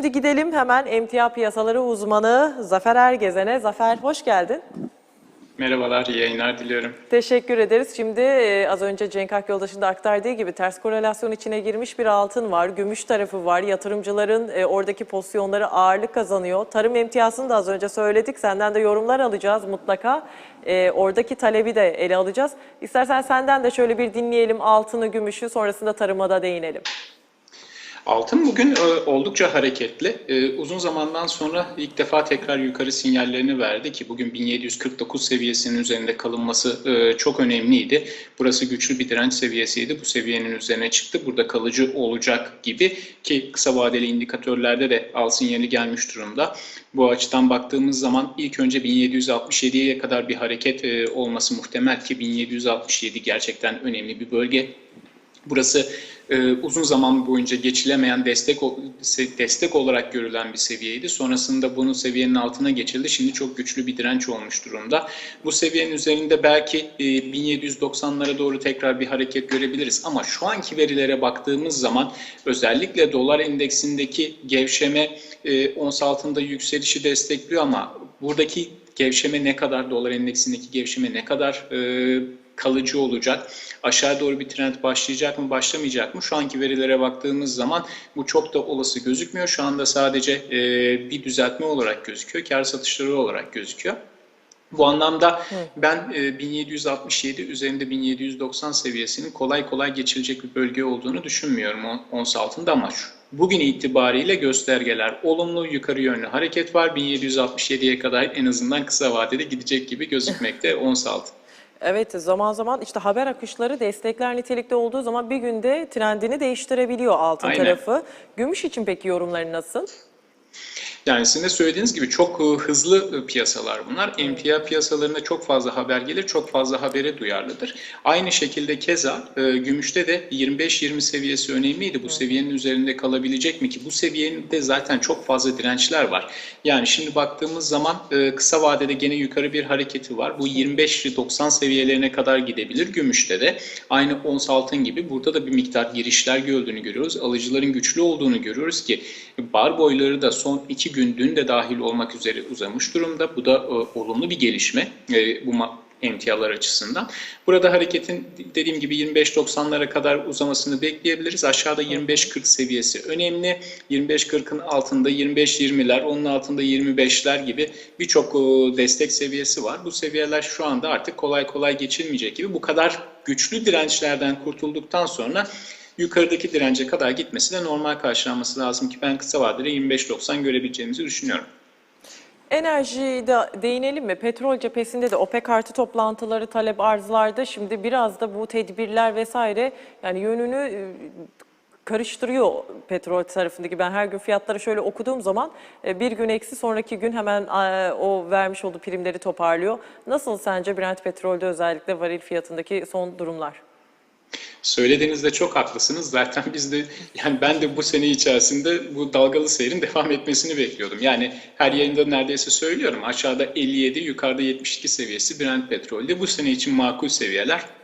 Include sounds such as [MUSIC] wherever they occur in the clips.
Şimdi gidelim hemen emtia piyasaları uzmanı Zafer Ergezen'e. Zafer hoş geldin. Merhabalar, iyi yayınlar diliyorum. Teşekkür ederiz. Şimdi e, az önce Cenk Ak yoldaşın da aktardığı gibi ters korelasyon içine girmiş bir altın var. Gümüş tarafı var. Yatırımcıların e, oradaki pozisyonları ağırlık kazanıyor. Tarım emtiyasını da az önce söyledik. Senden de yorumlar alacağız mutlaka. E, oradaki talebi de ele alacağız. İstersen senden de şöyle bir dinleyelim altını, gümüşü sonrasında tarıma da değinelim. Altın bugün e, oldukça hareketli. E, uzun zamandan sonra ilk defa tekrar yukarı sinyallerini verdi ki bugün 1749 seviyesinin üzerinde kalınması e, çok önemliydi. Burası güçlü bir direnç seviyesiydi. Bu seviyenin üzerine çıktı. Burada kalıcı olacak gibi ki kısa vadeli indikatörlerde de al sinyali gelmiş durumda. Bu açıdan baktığımız zaman ilk önce 1767'ye kadar bir hareket olması muhtemel ki 1767 gerçekten önemli bir bölge. Burası e, uzun zaman boyunca geçilemeyen destek destek olarak görülen bir seviyeydi. Sonrasında bunun seviyenin altına geçildi. Şimdi çok güçlü bir direnç olmuş durumda. Bu seviyenin üzerinde belki e, 1790'lara doğru tekrar bir hareket görebiliriz. Ama şu anki verilere baktığımız zaman özellikle dolar endeksindeki gevşeme e, ons altında yükselişi destekliyor ama buradaki gevşeme ne kadar dolar endeksindeki gevşeme ne kadar e, kalıcı olacak? Aşağı doğru bir trend başlayacak mı, başlamayacak mı? Şu anki verilere baktığımız zaman bu çok da olası gözükmüyor. Şu anda sadece e, bir düzeltme olarak gözüküyor, kar satışları olarak gözüküyor. Bu anlamda ben e, 1767 üzerinde 1790 seviyesinin kolay kolay geçilecek bir bölge olduğunu düşünmüyorum ons altında ama şu, bugün itibariyle göstergeler olumlu yukarı yönlü hareket var. 1767'ye kadar en azından kısa vadede gidecek gibi gözükmekte [LAUGHS] ons altın. Evet zaman zaman işte haber akışları destekler nitelikte olduğu zaman bir günde trendini değiştirebiliyor altın Aynen. tarafı. Gümüş için peki yorumları nasıl? Yani sizin de söylediğiniz gibi çok e, hızlı e, piyasalar bunlar. Emtia piyasalarında çok fazla haber gelir, çok fazla habere duyarlıdır. Aynı şekilde keza e, gümüşte de 25-20 seviyesi önemliydi. Bu seviyenin üzerinde kalabilecek mi ki? Bu seviyenin de zaten çok fazla dirençler var. Yani şimdi baktığımız zaman kısa vadede gene yukarı bir hareketi var. Bu 25-90 seviyelerine kadar gidebilir gümüşte de. Aynı ons altın gibi burada da bir miktar girişler gördüğünü görüyoruz. Alıcıların güçlü olduğunu görüyoruz ki bar boyları da son iki gün dün de dahil olmak üzere uzamış durumda. Bu da e, olumlu bir gelişme e, bu emtialar açısından. Burada hareketin dediğim gibi 25-90'lara kadar uzamasını bekleyebiliriz. Aşağıda 25-40 seviyesi önemli. 25-40'ın altında 25-20'ler, onun altında 25'ler gibi birçok e, destek seviyesi var. Bu seviyeler şu anda artık kolay kolay geçilmeyecek gibi. Bu kadar güçlü dirençlerden kurtulduktan sonra yukarıdaki dirence kadar gitmesi de normal karşılanması lazım ki ben kısa vadede 25-90 görebileceğimizi düşünüyorum. Enerjide değinelim mi? Petrol cephesinde de OPEC artı toplantıları, talep arzlarda şimdi biraz da bu tedbirler vesaire yani yönünü e, karıştırıyor petrol tarafındaki. Ben her gün fiyatları şöyle okuduğum zaman e, bir gün eksi sonraki gün hemen o vermiş olduğu primleri toparlıyor. Nasıl sence Brent petrolde özellikle varil fiyatındaki son durumlar? Söylediğinizde çok haklısınız. Zaten biz de yani ben de bu sene içerisinde bu dalgalı seyrin devam etmesini bekliyordum. Yani her yayında neredeyse söylüyorum. Aşağıda 57, yukarıda 72 seviyesi Brent petrolde. Bu sene için makul seviyeler.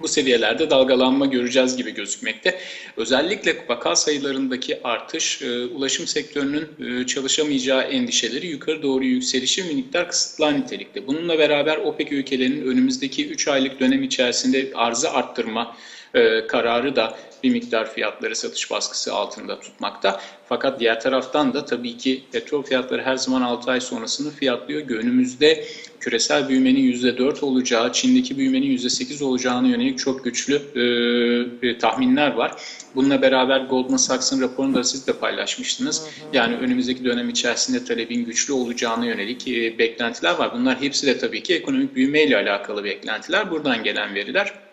Bu seviyelerde dalgalanma göreceğiz gibi gözükmekte. Özellikle vaka sayılarındaki artış, e, ulaşım sektörünün e, çalışamayacağı endişeleri yukarı doğru yükselişi miktar kısıtlar nitelikte. Bununla beraber OPEC ülkelerinin önümüzdeki 3 aylık dönem içerisinde arzı arttırma, e, kararı da bir miktar fiyatları satış baskısı altında tutmakta. Fakat diğer taraftan da tabii ki petrol fiyatları her zaman 6 ay sonrasını fiyatlıyor. Önümüzde küresel büyümenin %4 olacağı, Çin'deki büyümenin %8 olacağını yönelik çok güçlü e, e, tahminler var. Bununla beraber Goldman Sachs'ın raporunu da siz de paylaşmıştınız. Hı hı. Yani önümüzdeki dönem içerisinde talebin güçlü olacağını yönelik e, beklentiler var. Bunlar hepsi de tabii ki ekonomik büyümeyle alakalı beklentiler. Buradan gelen veriler.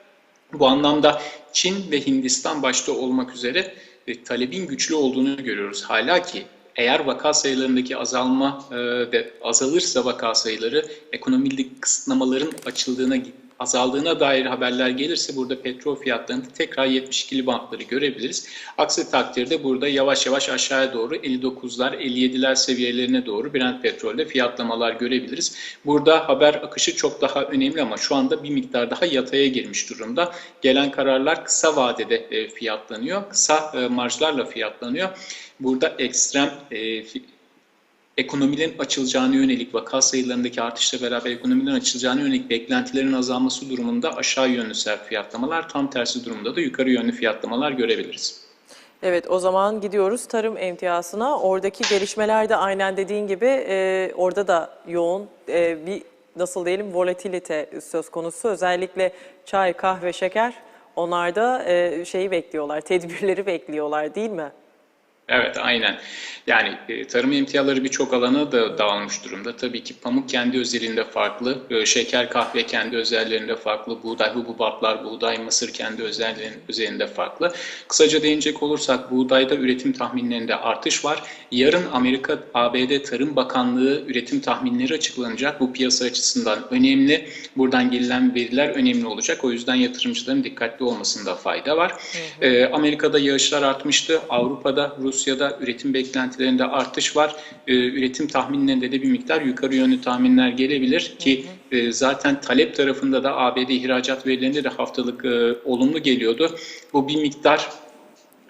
Bu anlamda Çin ve Hindistan başta olmak üzere e, talebin güçlü olduğunu görüyoruz. Hala ki eğer vaka sayılarındaki azalma e, ve azalırsa vaka sayıları ekonomideki kısıtlamaların açıldığına azaldığına dair haberler gelirse burada petrol fiyatlarında tekrar 72'li bantları görebiliriz. Aksi takdirde burada yavaş yavaş aşağıya doğru 59'lar 57'ler seviyelerine doğru Brent petrolde fiyatlamalar görebiliriz. Burada haber akışı çok daha önemli ama şu anda bir miktar daha yataya girmiş durumda. Gelen kararlar kısa vadede e, fiyatlanıyor. Kısa e, marjlarla fiyatlanıyor. Burada ekstrem e, ekonomilerin açılacağını yönelik vaka sayılarındaki artışla beraber ekonomilerin açılacağını yönelik beklentilerin azalması durumunda aşağı yönlü sert fiyatlamalar, tam tersi durumda da yukarı yönlü fiyatlamalar görebiliriz. Evet o zaman gidiyoruz tarım emtiyasına. Oradaki gelişmeler de aynen dediğin gibi e, orada da yoğun e, bir nasıl diyelim volatilite söz konusu. Özellikle çay, kahve, şeker onlar da e, şeyi bekliyorlar, tedbirleri bekliyorlar değil mi? Evet, aynen. Yani e, tarım emtiaları birçok alana da dağılmış durumda. Tabii ki pamuk kendi özelinde farklı, e, şeker, kahve kendi özelliklerinde farklı, buğday, hububatlar, buğday, mısır kendi özelinde farklı. Kısaca değinecek olursak buğdayda üretim tahminlerinde artış var. Yarın Amerika ABD Tarım Bakanlığı üretim tahminleri açıklanacak. Bu piyasa açısından önemli. Buradan gelen veriler önemli olacak. O yüzden yatırımcıların dikkatli olmasında fayda var. E, Amerika'da yağışlar artmıştı. Avrupa'da, Rusya'da üretim beklentilerinde artış var. Ee, üretim tahminlerinde de bir miktar yukarı yönlü tahminler gelebilir ki e, zaten talep tarafında da ABD ihracat verilerinde de haftalık e, olumlu geliyordu. Bu bir miktar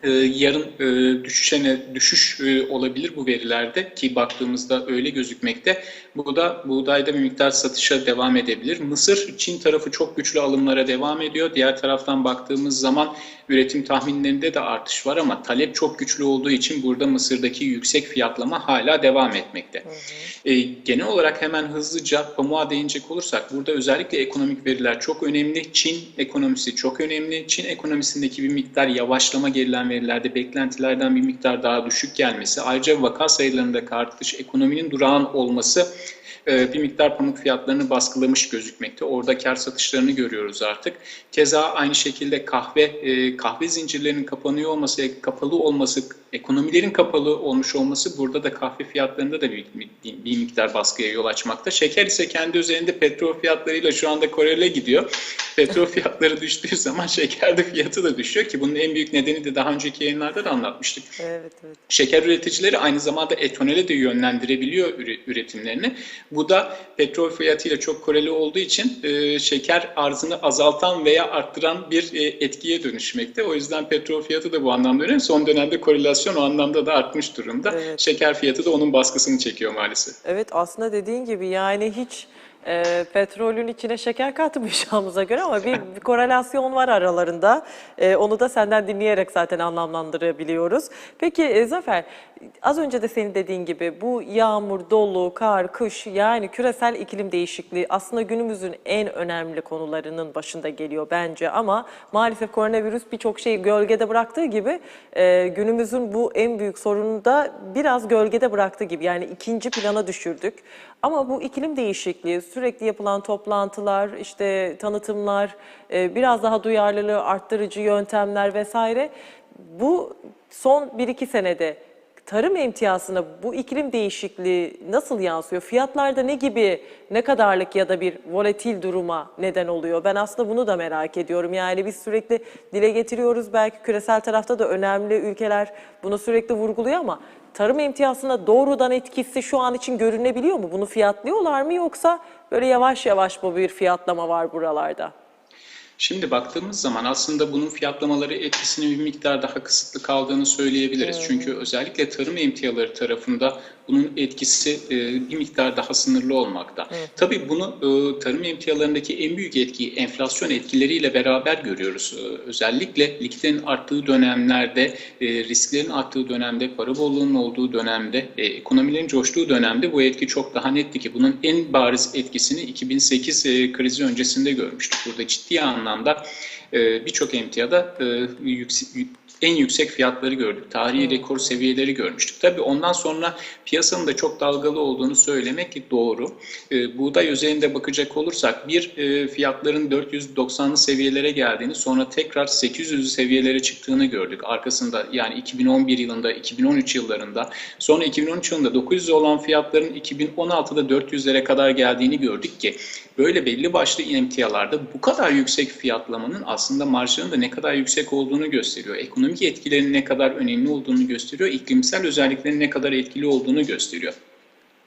e, yarın e, düşüşene düşüş e, olabilir bu verilerde ki baktığımızda öyle gözükmekte. Bu da buğdayda bir miktar satışa devam edebilir. Mısır, Çin tarafı çok güçlü alımlara devam ediyor. Diğer taraftan baktığımız zaman üretim tahminlerinde de artış var ama talep çok güçlü olduğu için burada Mısır'daki yüksek fiyatlama hala devam etmekte. E, genel olarak hemen hızlıca pamuğa değinecek olursak burada özellikle ekonomik veriler çok önemli. Çin ekonomisi çok önemli. Çin ekonomisindeki bir miktar yavaşlama gerilen verilerde beklentilerden bir miktar daha düşük gelmesi, ayrıca vaka sayılarındaki artış, ekonominin durağan olması e, bir miktar pamuk fiyatlarını baskılamış gözükmekte. Orada kar satışlarını görüyoruz artık. Keza aynı şekilde kahve e, kahve zincirlerinin kapanıyor olması, kapalı olması, ekonomilerin kapalı olmuş olması burada da kahve fiyatlarında da bir, bir, miktar baskıya yol açmakta. Şeker ise kendi üzerinde petrol fiyatlarıyla şu anda korele gidiyor. Petrol [LAUGHS] fiyatları düştüğü zaman şeker de fiyatı da düşüyor ki bunun en büyük nedeni de daha önceki yayınlarda da anlatmıştık. Evet, evet. Şeker üreticileri aynı zamanda etanole de yönlendirebiliyor üretimlerini. Bu da petrol fiyatıyla çok koreli olduğu için e, şeker arzını azaltan veya arttıran bir e, etkiye dönüşmekte. O yüzden petrol fiyatı da bu anlamda önemli. Son dönemde korelasyon o anlamda da artmış durumda. Evet. Şeker fiyatı da onun baskısını çekiyor maalesef. Evet aslında dediğin gibi yani hiç e, petrolün içine şeker katmayacağımıza göre ama bir, bir korelasyon var aralarında. E, onu da senden dinleyerek zaten anlamlandırabiliyoruz. Peki e, Zafer az önce de senin dediğin gibi bu yağmur, dolu, kar, kış yani küresel iklim değişikliği aslında günümüzün en önemli konularının başında geliyor bence ama maalesef koronavirüs birçok şeyi gölgede bıraktığı gibi e, günümüzün bu en büyük sorununu da biraz gölgede bıraktığı gibi yani ikinci plana düşürdük. Ama bu iklim değişikliği, sürekli yapılan toplantılar, işte tanıtımlar, e, biraz daha duyarlılığı arttırıcı yöntemler vesaire bu son 1-2 senede tarım emtiyasına bu iklim değişikliği nasıl yansıyor? Fiyatlarda ne gibi, ne kadarlık ya da bir volatil duruma neden oluyor? Ben aslında bunu da merak ediyorum. Yani biz sürekli dile getiriyoruz. Belki küresel tarafta da önemli ülkeler bunu sürekli vurguluyor ama tarım emtiyasına doğrudan etkisi şu an için görünebiliyor mu? Bunu fiyatlıyorlar mı yoksa böyle yavaş yavaş bu bir fiyatlama var buralarda? Şimdi baktığımız zaman aslında bunun fiyatlamaları etkisinin bir miktar daha kısıtlı kaldığını söyleyebiliriz. Çünkü özellikle tarım emtiaları tarafında bunun etkisi e, bir miktar daha sınırlı olmakta. Tabii bunu e, tarım emtialarındaki en büyük etkiyi enflasyon etkileriyle beraber görüyoruz. E, özellikle likidin arttığı dönemlerde, e, risklerin arttığı dönemde, para bolluğunun olduğu dönemde, e, ekonomilerin coştuğu dönemde bu etki çok daha netti ki bunun en bariz etkisini 2008 e, krizi öncesinde görmüştük. Burada ciddi anlamda e, birçok emtiyada e, en yüksek fiyatları gördük. Tarihi rekor seviyeleri görmüştük. Tabii ondan sonra piyasanın da çok dalgalı olduğunu söylemek doğru. E, buğday özelinde bakacak olursak bir e, fiyatların 490'lı seviyelere geldiğini sonra tekrar 800'lü seviyelere çıktığını gördük. Arkasında yani 2011 yılında, 2013 yıllarında sonra 2013 yılında 900 olan fiyatların 2016'da 400'lere kadar geldiğini gördük ki böyle belli başlı emtialarda bu kadar yüksek fiyatlamanın aslında marjların da ne kadar yüksek olduğunu gösteriyor. Ekonomik etkilerinin ne kadar önemli olduğunu gösteriyor. iklimsel özelliklerin ne kadar etkili olduğunu gösteriyor.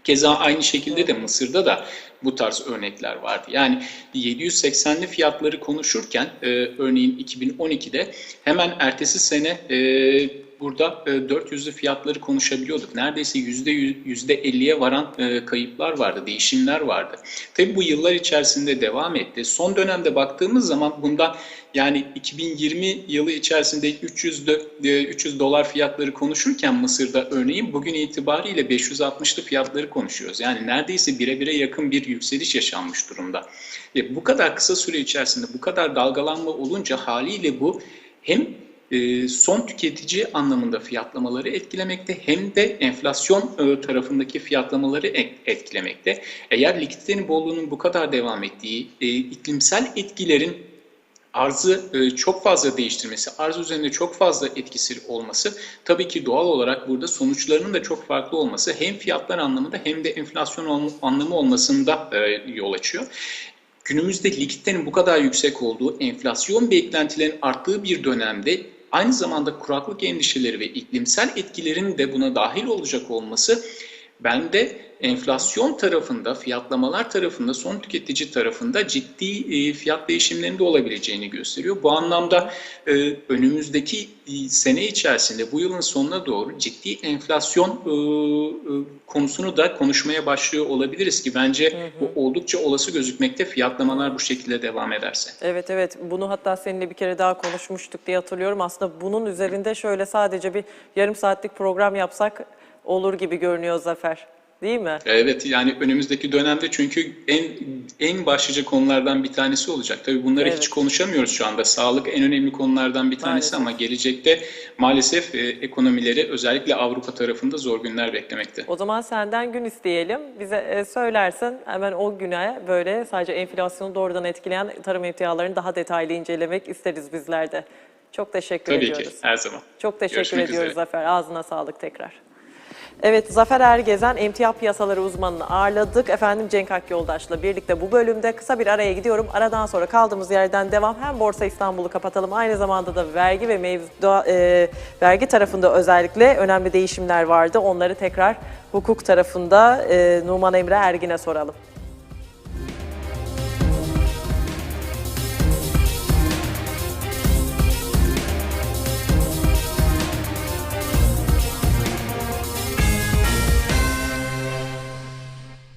Keza aynı şekilde de Mısır'da da bu tarz örnekler vardı. Yani 780'li fiyatları konuşurken e, örneğin 2012'de hemen ertesi sene e, burada e, 400'lü fiyatları konuşabiliyorduk. Neredeyse %100, %50'ye varan e, kayıplar vardı, değişimler vardı. Tabii bu yıllar içerisinde devam etti. Son dönemde baktığımız zaman bundan yani 2020 yılı içerisinde 300'lü, e, 300 dolar fiyatları konuşurken Mısır'da örneğin bugün itibariyle 560'lı fiyatları konuşuyoruz. Yani neredeyse bire bire yakın bir yükseliş yaşanmış durumda. E, bu kadar kısa süre içerisinde bu kadar dalgalanma olunca haliyle bu hem e, son tüketici anlamında fiyatlamaları etkilemekte hem de enflasyon e, tarafındaki fiyatlamaları e- etkilemekte. Eğer likiditenin bolluğunun bu kadar devam ettiği, e, iklimsel etkilerin arzı e, çok fazla değiştirmesi, arz üzerinde çok fazla etkisi olması tabii ki doğal olarak burada sonuçlarının da çok farklı olması hem fiyatlar anlamında hem de enflasyon anlamı olmasında e, yol açıyor. Günümüzde likiditenin bu kadar yüksek olduğu, enflasyon beklentilerin arttığı bir dönemde aynı zamanda kuraklık endişeleri ve iklimsel etkilerin de buna dahil olacak olması bende enflasyon tarafında, fiyatlamalar tarafında, son tüketici tarafında ciddi e, fiyat değişimlerinde olabileceğini gösteriyor. Bu anlamda e, önümüzdeki e, sene içerisinde bu yılın sonuna doğru ciddi enflasyon konusunu da konuşmaya başlıyor olabiliriz ki bence bu oldukça olası gözükmekte fiyatlamalar bu şekilde devam ederse. Evet evet bunu hatta seninle bir kere daha konuşmuştuk diye hatırlıyorum. Aslında bunun üzerinde şöyle sadece bir yarım saatlik program yapsak olur gibi görünüyor Zafer. Değil mi? Evet yani önümüzdeki dönemde çünkü en en başlıca konulardan bir tanesi olacak. Tabii bunları Evet. hiç konuşamıyoruz şu anda. Sağlık en önemli konulardan bir tanesi Maalesef. ama gelecekte maalesef e, ekonomileri özellikle Avrupa tarafında zor günler beklemekte. O zaman senden gün isteyelim. Bize e, söylersin hemen o güne böyle sadece enflasyonu doğrudan etkileyen tarım emtialarını daha detaylı incelemek isteriz bizler de. Çok teşekkür Tabii ediyoruz. ki her zaman. Çok teşekkür Görüşmek ediyoruz üzere. Zafer. Ağzına sağlık tekrar. Evet Zafer Ergezen emtia piyasaları uzmanını ağırladık. Efendim Cenk Akyoldaş'la birlikte bu bölümde kısa bir araya gidiyorum. Aradan sonra kaldığımız yerden devam. Hem Borsa İstanbul'u kapatalım aynı zamanda da vergi ve mevzuda e, vergi tarafında özellikle önemli değişimler vardı. Onları tekrar hukuk tarafında e, Numan Emre Ergin'e soralım.